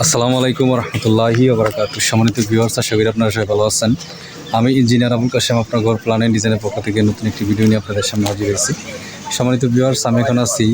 আসসালামু আলাইকুম রহমতুল্লাহি ওবরাকাতু। সম্মানিত ভিউয়ার্স আশা করি আপনারা সবাই ভালো আছেন। আমি ইঞ্জিনিয়ার আবুল কাশেম, আপনার ঘর প্ল্যান অ্যান্ড ডিজাইনের পক্ষ থেকে নতুন একটি ভিডিও নিয়ে আপনাদের সামনে হাজির হয়েছি। সম্মানিত ভিউয়ার্স আমি এখন আছি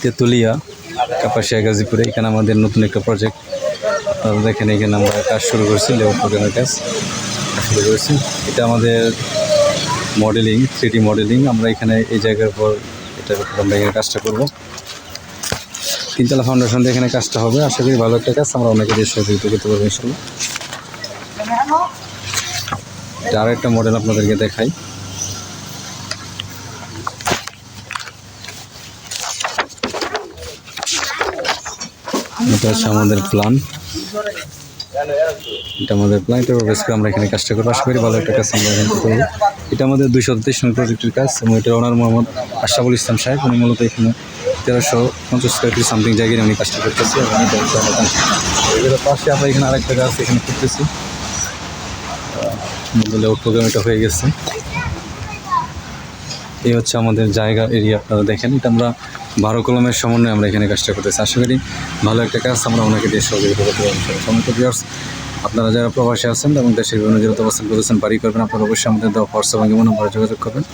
তেঁতুলিয়া, কাপাসিয়া, গাজীপুরে। এখানে আমাদের নতুন একটা প্রজেক্ট আপনারা দেখেন এখানে আমরা কাজ শুরু করেছি, লেআউট প্রোগ্রামের কাজ শুরু করেছি। এটা আমাদের মডেলিং থ্রি মডেলিং আমরা এখানে এই জায়গার পর উপর আমরা এখানে কাজটা করব। তিনতলা ফাউন্ডেশন এখানে কাজটা হবে। আশা করি ভালো একটা কাজ, আমরা অনেকে দিয়ে সহযোগিতা করতে পারব ইনশাল্লাহ। আর একটা মডেল আপনাদেরকে দেখাই। এটা হচ্ছে আমাদের প্ল্যান এটা আমাদের প্ল্যান এটার বেস আমরা এখানে কাজটা করব। আশা করি ভালো একটা কাজ আমরা এখানে করব। এটা আমাদের দুইশো তেইশ নং প্রজেক্টের কাজ। এবং এটা ওনার মোহাম্মদ আশরাফুল ইসলাম সাহেব, উনি মূলত এখানে তেরোশো পঞ্চাশ স্কোয়ার ফিট সামথিং জায়গায় উনি কাজটা করতেছি। এবং এগুলোর পাশে আমরা এখানে আরেকটা কাজ এখানে করতেছি লেআউট প্রোগ্রাম এটা হয়ে গেছে। এই হচ্ছে আমাদের জায়গা এরিয়া আপনারা দেখেন। এটা আমরা বারো কলমের সমন্বয়ে আমরা এখানে কাজটা করতেছি। আশা করি ভালো একটা কাজ আমরা ওনাকে দিয়ে সহযোগিতা করতে পারব সমস্ত ভিউয়ার্স আপনারা যারা প্রবাসী আছেন এবং দেশের বিভিন্ন জেলাতে অবস্থান করেছেন বাড়ি করবেন, আপনারা অবশ্যই আমাদের হোয়াটসঅ্যাপ এবং নম্বরে যোগাযোগ করবেন।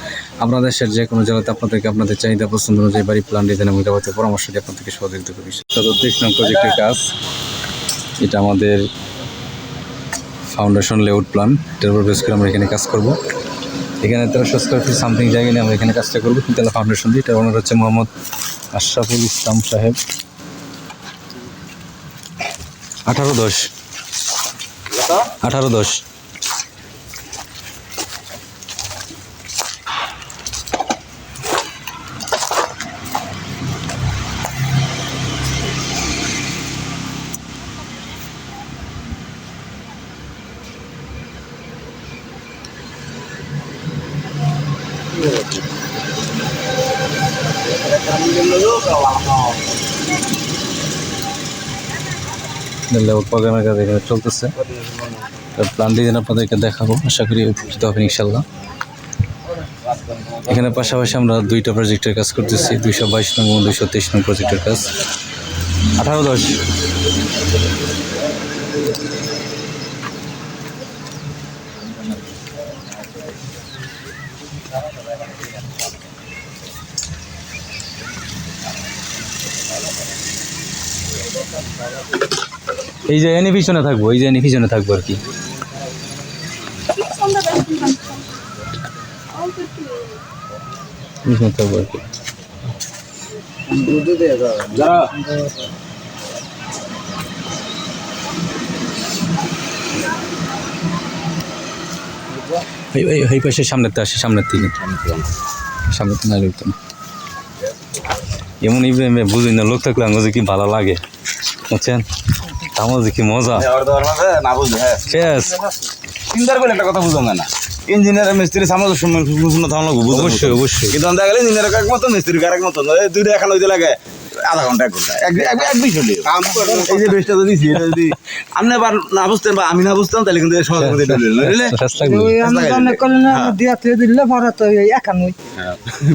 আমরা দেশের যে কোনো জেলাতে আপনাদেরকে আপনাদের চাহিদা, পছন্দ অনুযায়ী বাড়ি, প্ল্যান, ডিজাইন এবং যাবতীয় পরামর্শ দিয়ে আপনাদেরকে সহযোগিতা করি চতুর্থ নং প্রজেক্টের কাজ, এটা আমাদের ফাউন্ডেশন লেআউট প্ল্যান এটার উপর বেস করে আমরা এখানে কাজ করব। এখানে তেরোশো স্কোয়ার ফিট সামথিং জায়গা নিয়ে আমরা এখানে কাজটা করব। তিনতলা ফাউন্ডেশন দিয়ে। এটা ওনার হচ্ছে মোহাম্মদ আশরাফুল ইসলাম সাহেব। আঠারো দশ। আঠারো দশ। লেআউট প্রোগ্রামের কাজ এখানে চলতেছে। প্ল্যান ডিজাইন আপনাদেরকে দেখাবো। আশা করি উপকৃত হবেন ইনশাল্লাহ এখানে পাশাপাশি আমরা দুইটা প্রজেক্টের কাজ করতেছি। দুইশো বাইশ নং এবং দুইশো তেইশ নং প্রজেক্টের কাজ। আঠারো দশ। এই যে এনে পিছনে থাকব, এই যে এনে পিছনে থাকব আর কি। আর কি। সামনেতে আসে, সামনের থেকে সামনের নাহলে হইতো না। এমন ইব্রাহিমে বুঝি না লোক থাকলে আমার কি ভালো লাগে। বুঝছেন? আমার দেখি কি মজা। না বুঝলে হ্যাঁ। শেষ চিন্তার বলে একটা কথা বুঝলাম না। ইঞ্জিনিয়ার মিস্ত্রি সামনে সম্মান শুনে থামলো বুঝো অবশ্যই অবশ্যই। কিন্তু দেখা গেলে ইঞ্জিনিয়ার এক মতো মিস্ত্রি এক মতো এই দুইটা এখন হইতে লাগে। আধা ঘণ্টা এক ঘণ্টা এক এক এক বিশ হলে এই যে বেশটা তো যদি আপনি আবার না বুঝতেন বা আমি না বুঝতাম তাহলে কিন্তু সহজ করে দিলেন বুঝলে? শেষ লাগবে। ওই আমি করলেন দিয়া তুই দিলে পরে তো একানই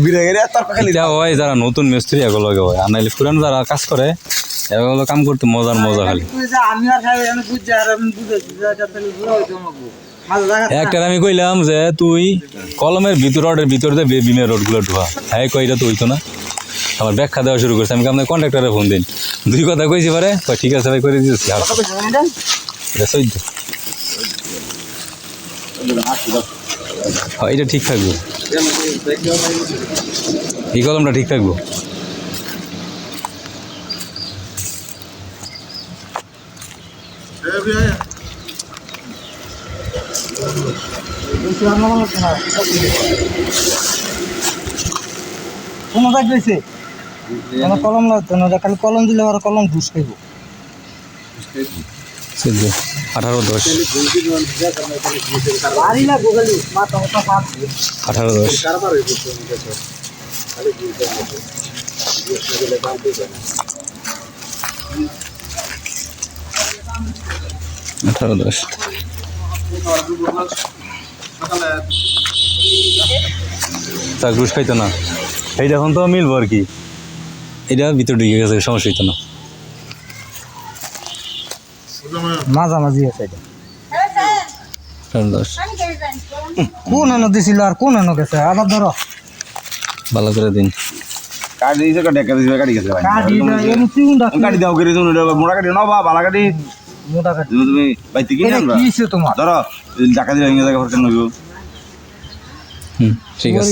বিরে গেলে খালি হয় যারা নতুন মিস্ত্রি এগুলো হয়। আর নাইলে পুরানো যারা কাজ করে এগুলো কাম করতে মজার মজা খালি। আমি আর বুঝছি আর আমি বুঝেছি যে একটা আমি কইলাম যে তুই কলমের ভিতর রডের ভিতর দিয়ে বে- বিমের রডগুলো ঢোয়া হ্যাঁ কই এটা তো না। আমার ব্যাখ্যা দেওয়া শুরু করছে, আমি আপনার কন্ট্রাক্টরে ফোন দিন। দুই কথা কইছি পারে? ঠিক আছে ভাই, করে দিয়েছি চৈদ্দ। এটা ঠিক থাকব। এই কলমটা ঠিক থাকব। কোনো দাগ কোনো কলম লাগতো না খালি কলম দিলে আর কলম ঘুষ খাইব। আঠারো দশ। আঠারো দশ। আঠারো দশ। তা ঘুষ খাইতো না। এইটা এখন তো মিলবো আর কি। এটা ভিতরে ঢুকে গেছে সমস্যা হইতো না। মাঝামাঝি আছে এটা। আঠারো দশ। কোন এনো দিছিল আর কোন এনো গেছে? আবার ধরো। ভালো করে দিন। কাটি কাটি কাটি গেছে ভাই। কাঠি এমন চিউন্ডা কাটি দাও করে তুমি মোটা কাটি। নাও বা কাটি। মোটা তুমি তোমার? ধরো দিলে ইংরেজি নইব হুম ঠিক আছে।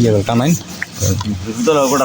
ইয়ে কোটা